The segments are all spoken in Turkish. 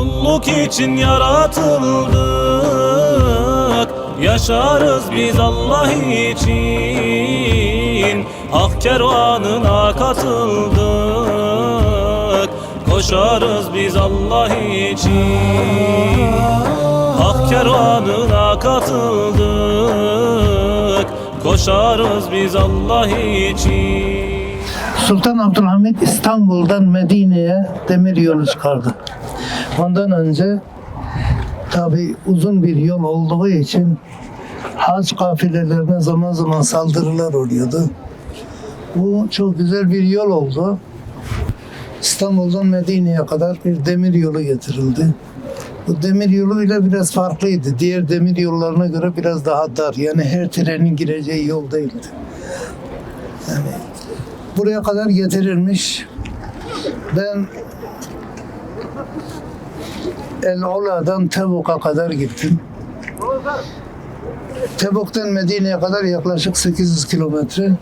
Kulluk için yaratıldık. Yaşarız biz Allah için. Hak kervanına katıldık. Koşarız biz Allah için. Hak kervanına katıldık. Koşarız biz Allah için. Sultan Abdülhamit İstanbul'dan Medine'ye demir yolu çıkardı. Ondan önce tabi uzun bir yol olduğu için hac kafilelerine zaman zaman saldırılar oluyordu. Bu çok güzel bir yol oldu. İstanbul'dan Medine'ye kadar bir demir yolu getirildi. Bu demir yolu bile biraz farklıydı. Diğer demir yollarına göre biraz daha dar. Yani her trenin gireceği yol değildi. buraya kadar getirilmiş. Ben El Ola'dan Tebuk'a kadar gittim. Tebuk'tan Medine'ye kadar yaklaşık 800 kilometre.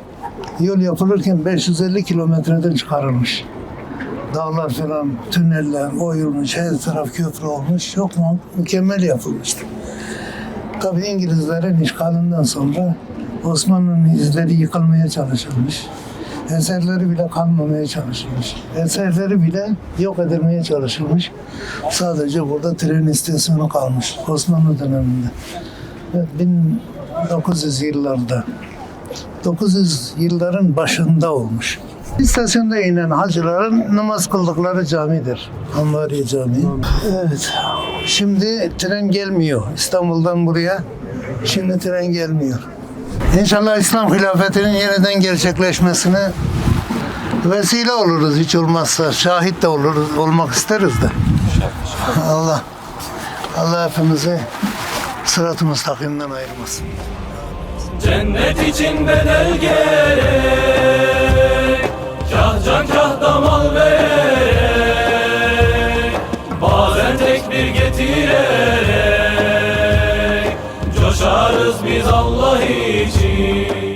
Yol yapılırken 550 kilometreden çıkarılmış. Dağlar falan, tüneller oyulmuş, her taraf köprü olmuş. Çok mu- mükemmel yapılmıştı. Tabii İngilizlerin işgalinden sonra Osmanlı'nın izleri yıkılmaya çalışılmış. Eserleri bile kalmamaya çalışılmış. Eserleri bile yok edilmeye çalışılmış. Sadece burada tren istasyonu kalmış Osmanlı döneminde. Ve 1900 yıllarda 900 yılların başında olmuş. İstasyonda inen hacıların namaz kıldıkları camidir. Ambariye Camii. Evet. Şimdi tren gelmiyor İstanbul'dan buraya. Şimdi tren gelmiyor. İnşallah İslam hilafetinin yeniden gerçekleşmesine vesile oluruz hiç olmazsa. Şahit de oluruz, olmak isteriz de. Allah Allah hepimizi sırat-ı müstakimden ayırmasın. Cennet için bedel gerek Kah can kah da mal vererek Bazen tekbir getirerek Coşarız biz Allah için